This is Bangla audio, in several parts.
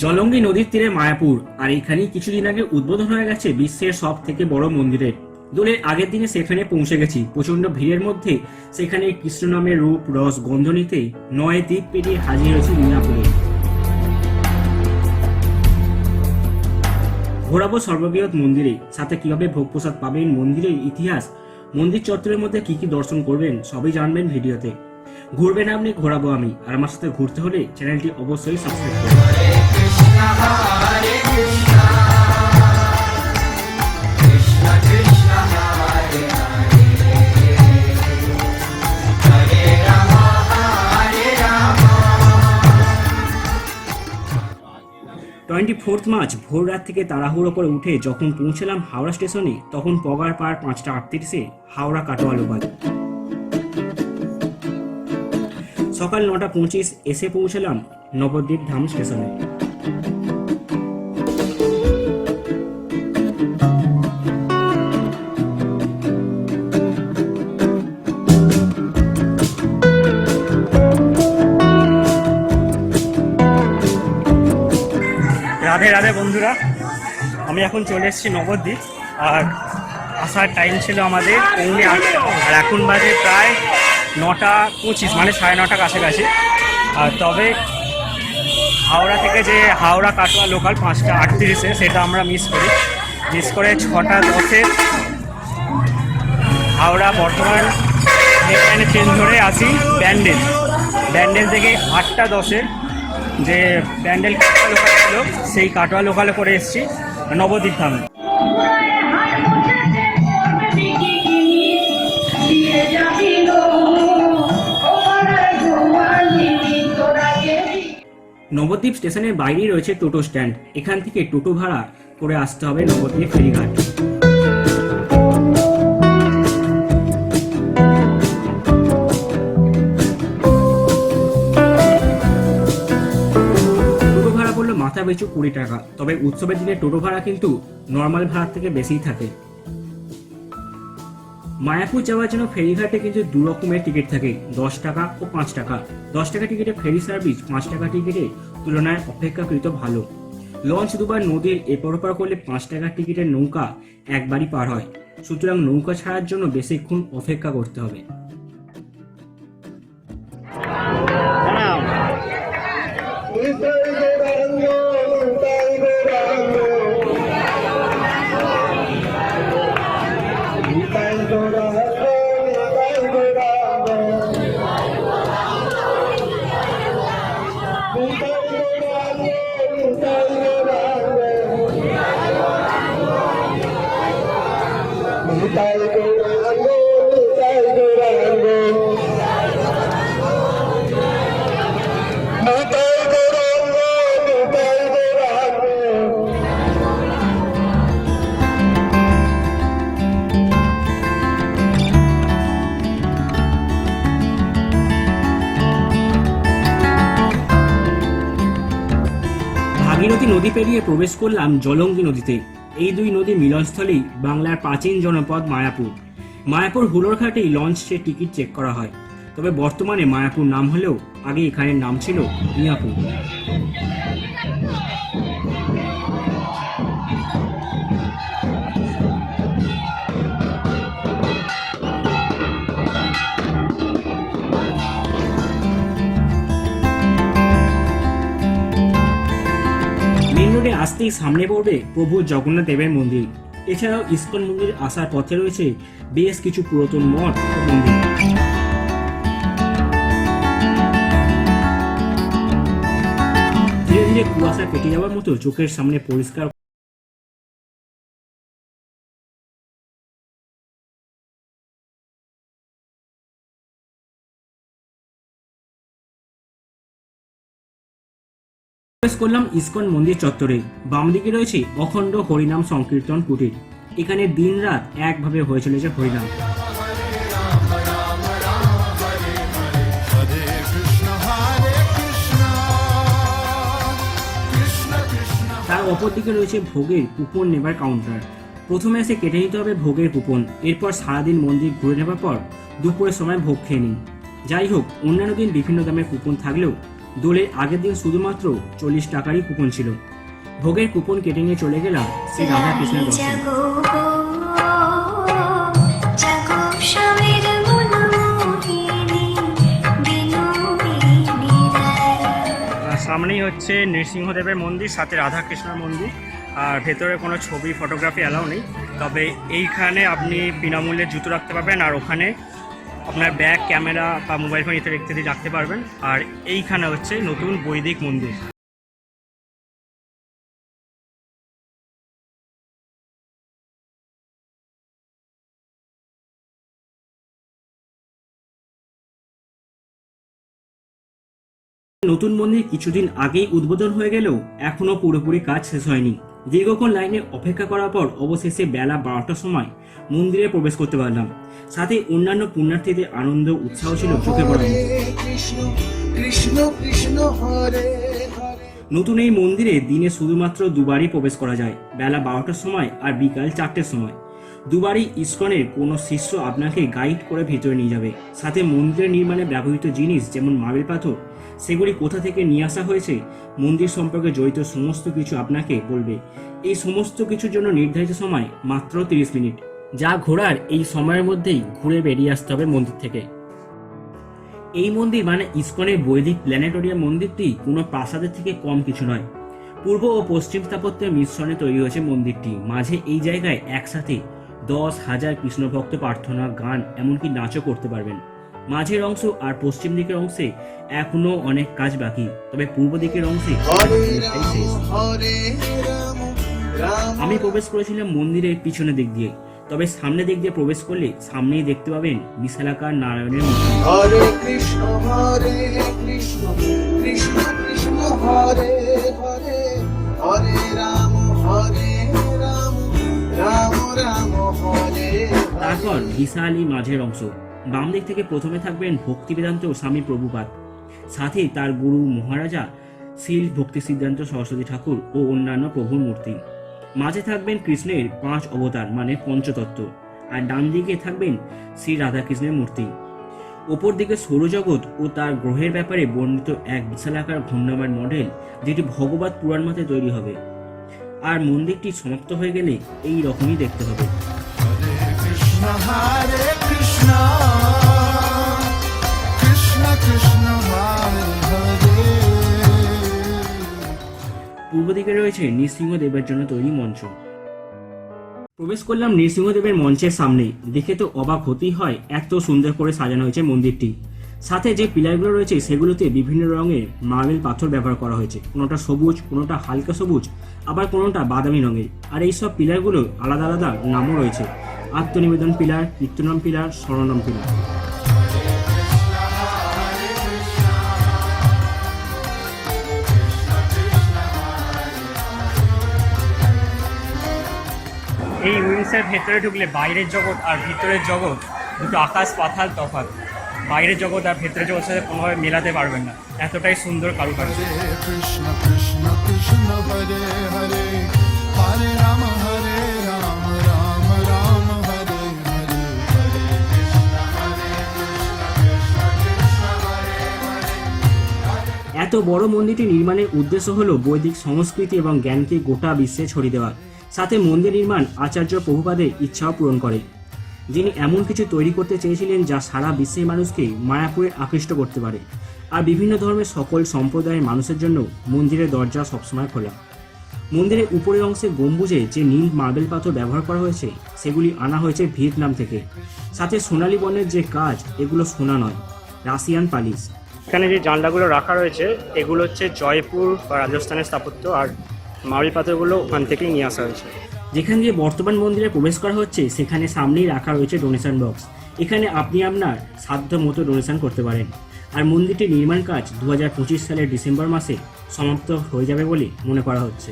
জলঙ্গি নদীর তীরে মায়াপুর, আর এখানেই কিছুদিন আগে উদ্বোধন হয়ে গেছে বিশ্বের সব থেকে বড় মন্দিরের দোলের আগের দিনে সেখানে পৌঁছে গেছি। প্রচণ্ড ভিড়ের মধ্যে সেখানে কৃষ্ণ নামের রূপ, রস, গন্ধ নিতে নয় দ্বীপ পেরিয়ে হাজির হয়েছে মিয়াপুরে। ঘোরাবো সর্ববৃহৎ মন্দিরে। সাথে কীভাবে ভোগ প্রসাদ পাবেন মন্দিরের ইতিহাস, মন্দির চত্বরের মধ্যে কি কি দর্শন করবেন, সবই জানবেন ভিডিওতে। ঘুরবেন আপনি, ঘোরাবো আমি। আর আমার সাথে ঘুরতে হলে চ্যানেলটি অবশ্যই সাবস্ক্রাইব করুন টোয়েন্টি ফোর্থ মার্চ ভোর রাত থেকে তাড়াহুড়ো করে উঠে যখন পৌঁছলাম হাওড়া স্টেশনে, তখন পগার পার পাঁচটা আটত্রিশে হাওড়া কাটোয়া লোকাল সকাল নটা পঁচিশ এসে পৌঁছলাম নবদ্বীপ ধাম স্টেশনে। আমি এখন চলে এসেছি নবদ্বীপ, আর আসার টাইম ছিল আমাদের পৌনে আটটা। আর এখন বাজে প্রায় নটা পঁচিশ মানে সাড়ে নটা কাছাকাছি। আর তবে হাওড়া থেকে যে হাওড়া কাটোয়া লোকাল পাঁচটা আটত্রিশে, সেটা আমরা মিস করি। মিস করে ছটা দশে হাওড়া বর্তমান এখানে ট্রেন ধরে আসি ব্যান্ডেল। ব্যান্ডেল থেকে আটটা দশে যে ব্যান্ডেল কাটোয়া লোকাল ছিল, সেই কাটোয়া লোকালে করে এসেছি। নবদ্বীপ ধামে। নবদ্বীপ স্টেশনের বাইরেই রয়েছে টোটো স্ট্যান্ড। এখান থেকে টোটো ভাড়া করে আসতে হবে নবদ্বীপ ফেরিঘাট। মাথা পিছু কুড়ি টাকা। তবে উৎসবের দিনে টোটো ভাড়া কিন্তু নর্মাল ভাড়ার থেকে বেশিই থাকে। মায়াপুর যাওয়ার জন্য ফেরিঘাটে কিন্তু দু রকমের টিকিট থাকে, দশ টাকা ও পাঁচ টাকা। দশ টাকা টিকিটে ফেরি সার্ভিস, পাঁচ টাকা টিকিটে তুলনায় অপেক্ষাকৃত ভালো। লঞ্চ দুবার নদীর এপার ওপার করলে পাঁচ টাকার টিকিটের নৌকা একবারই পার হয়। সুতরাং নৌকা ছাড়ার জন্য বেশিক্ষণ অপেক্ষা করতে হবে। নদী পেরিয়ে প্রবেশ করলাম জলঙ্গি নদীতে। এই দুই নদী মিলনস্থলেই বাংলার প্রাচীন জনপদ মায়াপুর। মায়াপুর হুলোরঘাটেই লঞ্চের টিকিট চেক করা হয়। তবে বর্তমানে মায়াপুর নাম হলেও আগে এখানের নাম ছিল মিয়াপুর। আসতেই সামনে পড়বে প্রভু জগন্নাথ দেবের মন্দির। এছাড়াও ইস্কন মন্দির আসার পথে রয়েছে বেশ কিছু পুরাতন মঠ ও মন্দির। ধীরে ধীরে কুয়াশা কেটে যাওয়ার মতো চোখের সামনে পরিষ্কার প্রবেশ করলাম ইসকন মন্দির চত্বরে। বাম দিকে রয়েছে অখণ্ড হরিনাম সংকীর্তন কুটির। এখানে দিন রাত একভাবে হয়ে চলেছে হরিনাম. তার অপর দিকে রয়েছে ভোগের কুপন নেবার কাউন্টার প্রথমে এসে কেটে নিতে হবে ভোগের কুপন। এরপর সারাদিন মন্দির ঘুরে নেবার পর দুপুরের সময় ভোগ খেয়ে নিন। যাই হোক, অন্যান্য দিন বিভিন্ন দামের কুপন থাকলেও দোলের আগের দিন শুধুমাত্র চল্লিশ টাকারই কুপন ছিল। ভোগের কুপন কেটে নিয়ে চলে গেলাম শ্রী রাধা কৃষ্ণের দর্শনে। সামনেই হচ্ছে নৃসিংহদেবের মন্দির সাথে রাধাকৃষ্ণের মন্দির। আর ভেতরে কোনো ছবি ফটোগ্রাফি অ্যালাউ নেই। তবে এইখানে আপনি বিনামূল্যে জুতো রাখতে পারবেন আর ওখানে আপনার ব্যাগ, ক্যামেরা বা মোবাইল ফোন ইত্যাদি ইত্যাদি রাখতে পারবেন। আর এইখানে হচ্ছে নতুন বৈদিক মন্দির। নতুন মন্দির কিছুদিন আগেই উদ্বোধন হয়ে গেলেও এখনও পুরোপুরি কাজ শেষ হয়নি। দীর্ঘক্ষণ লাইনে অপেক্ষা করার পর অবশেষে বেলা বারোটার সময় মন্দিরে প্রবেশ করতে পারলাম। সাথে অন্যান্য পুণ্যার্থীদের আনন্দ উৎসাহ ছিল চোখে পড়ার হরে নতুন এই মন্দিরে দিনে শুধুমাত্র দুবারই প্রবেশ করা যায় বেলা বারোটার সময় আর বিকাল চারটের সময়। দুবারই ইস্কনের কোনো শিষ্য আপনাকে গাইড করে ভিতরে নিয়ে যাবে। সাথে মন্দিরের নির্মাণে ব্যবহৃত জিনিস যেমন মার্বেল পাথর সেগুলি কোথা থেকে নিয়ে আসা হয়েছে? মন্দির সম্পর্কে জড়িত সমস্ত কিছু আপনাকে বলবে। এই সমস্ত কিছুর জন্য নির্ধারিত সময় মাত্র তিরিশ মিনিট, যা ঘোরার এই সময়ের মধ্যেই ঘুরে বেরিয়ে আসতে হবে মন্দির থেকে। এই মন্দির মানে ইসকনের বৈদিক প্ল্যানেটোরিয়াম মন্দিরটি কোনো প্রাসাদের থেকে কম কিছু নয়। পূর্ব ও পশ্চিম স্থাপত্যের মিশ্রণে তৈরি হয়েছে মন্দিরটি। মাঝে এই জায়গায় একসাথে দশ হাজার কৃষ্ণ ভক্ত প্রার্থনা, গান, এমনকি নাচও করতে পারবেন। মাঝের অংশ আর পশ্চিম দিকের অংশে এখনও অনেক কাজ বাকি তবে পূর্ব দিকের অংশে আমি প্রবেশ করেছিলাম মন্দিরের পিছনের দিক দিয়ে তবে সামনে দিক দিয়ে প্রবেশ করলে সামনেই দেখতে পাবেন বিশালাকার নারায়ণের মূর্তি। হরে কৃষ্ণ হরে কৃষ্ণ কৃষ্ণ কৃষ্ণ হরে হরে হরে রাম হরে রাম রাম রাম হরে। তারপর বিশাল এই মাঝের অংশ। বাম দিক থেকে প্রথমে থাকবেন ভক্তি বেদান্ত স্বামী প্রভুপাত সাথে তার গুরু মহারাজা শিল ভক্তি সিদ্ধান্ত সরস্বতী ঠাকুর ও অন্যান্য প্রভুর মূর্তি। মাঝে থাকবেন কৃষ্ণের পাঁচ অবতার মানে পঞ্চতত্ত্ব। আর ডান দিকে থাকবেন শ্রী রাধাকৃষ্ণের মূর্তি। ওপর দিকে সৌরজগৎ ও তার গ্রহের ব্যাপারে বর্ণিত এক বিশালাকার ঘূর্ণায়মান মডেল, যেটি ভগবত পুরাণ মতে তৈরি হবে। আর মন্দিরটি সমাপ্ত হয়ে গেলে এই রকমই দেখতে হবে। পূর্ব দিকে রয়েছে নৃসিংহদেবের জন্য তৈরি মঞ্চ। প্রবেশ করলাম নৃসিংহদেবের মঞ্চের সামনে। দেখে তো অবাক হতেই হয়, এত সুন্দর করে সাজানো হয়েছে মন্দিরটি। সাথে যে পিলারগুলো রয়েছে, সেগুলোতে বিভিন্ন রঙের মার্বেল পাথর ব্যবহার করা হয়েছে। কোনোটা সবুজ, কোনোটা হালকা সবুজ, আবার কোনোটা বাদামি রঙের। আর এই সব পিলারগুলো আলাদা আলাদা নামও রয়েছে। আত্মনিবেদন পিলার নিত্যনাম পিলার স্মরণম পিলার। এই উইংসের ভেতরে ঢুকলে বাইরের জগৎ আর ভিতরের জগৎ দুটো আকাশ পাথাল তফাৎ। বাইরের জগৎ আর ভেতরের জগৎ সাথে কোনোভাবে মেলাতে পারবেন না। এতটাই সুন্দর কারুকার্য। কৃষ্ণ কৃষ্ণ কৃষ্ণ হরে হরে। হরে রাম এত বড় মন্দিরটি নির্মাণের উদ্দেশ্য হল বৈদিক সংস্কৃতি এবং জ্ঞানকে গোটা বিশ্বে ছড়িয়ে দেওয়া। সাথে মন্দির নির্মাণ আচার্য প্রভুপাদের ইচ্ছাও পূরণ করে। যিনি এমন কিছু তৈরি করতে চেয়েছিলেন যা সারা বিশ্বের মানুষকে মায়াপুরে আকৃষ্ট করতে পারে। আর বিভিন্ন ধর্মের সকল সম্প্রদায়ের মানুষের জন্য মন্দিরের দরজা সবসময় খোলা। মন্দিরের উপরের অংশে গম্বুজে যে নীল মার্বেল পাথর ব্যবহার করা হয়েছে, সেগুলি আনা হয়েছে ভিয়েতনাম থেকে। সাথে সোনালী বর্ণের যে কাজ, এগুলো সোনা নয়। Russian polish. এখানে যে জানলাগুলো রাখা রয়েছে, এগুলো হচ্ছে জয়পুর বা রাজস্থানের স্থাপত্য আর মার্বেল পাথরগুলো ওখান থেকেই নিয়ে আসা হয়েছে। যেখান দিয়ে বর্তমান মন্দিরে প্রবেশ করা হচ্ছে, সেখানে সামনেই রাখা রয়েছে ডোনেশন বক্স এখানে আপনি আপনার সাধ্য মতো ডোনেশন করতে পারেন। আর মন্দিরটির নির্মাণ কাজ দু হাজার পঁচিশ সালের ডিসেম্বর মাসে সমাপ্ত হয়ে যাবে বলে মনে করা হচ্ছে।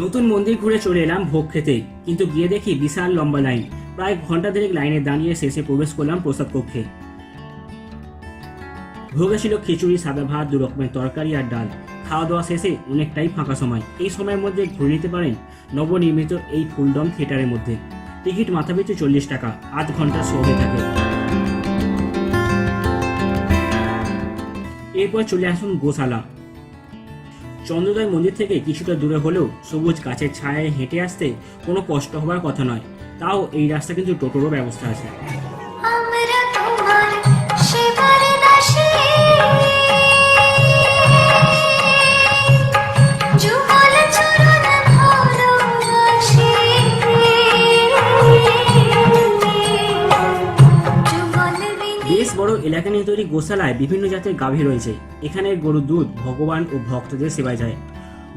নতুন মন্দির ঘুরে চলে এলাম ভোগ খেতে, কিন্তু গিয়ে দেখি বিশাল লম্বা লাইন। প্রায় ঘণ্টা দেড়েক লাইনে দাঁড়িয়ে শেষে প্রবেশ করলাম প্রসাদ কক্ষে। ভোগে ছিল খিচুড়ি, সাদা ভাত, দু রকমের তরকারি আর ডাল। খাওয়া দাওয়া শেষে অনেকটাই ফাঁকা সময়। এই সময়ের মধ্যে ঘুরে নিতে পারেন নবনির্মিত এই ফুলডম থিয়েটারের মধ্যে। টিকিট মাথাপিছু চল্লিশ টাকা, আধ ঘণ্টা শো হয়ে থাকে। এরপর চলে আসুন গোশালা। চন্দ্রোদয় মন্দির থেকে কিছুটা দূরে হলেও সবুজ গাছের ছায়ায় হেঁটে আসতে কোনো কষ্ট হবার কথা নয়। তাও এই রাস্তা কিন্তু টোটোরও ব্যবস্থা আছে। তৈরি গোশালায় বিভিন্ন জাতের গাভী রয়েছে। এখানে গরুর দুধ, ভগবান ও ভক্তদের সেবায় যায়।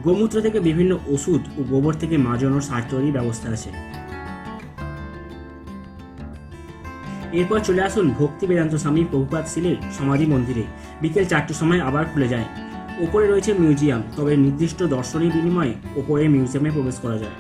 গোমূত্র থেকে বিভিন্ন ওষুধ ও গোবর থেকে মাজনের সার তৈরির ব্যবস্থা আছে। এরপর চলে আসুন ভক্তি বেদান্ত স্বামী প্রভুপাত শিলের সমাধি মন্দিরে। বিকেল চারটের সময় আবার খুলে যায়। ওপরে রয়েছে মিউজিয়াম, তবে নির্দিষ্ট দর্শনীর বিনিময়ে ওপরে মিউজিয়ামে প্রবেশ করা যায়।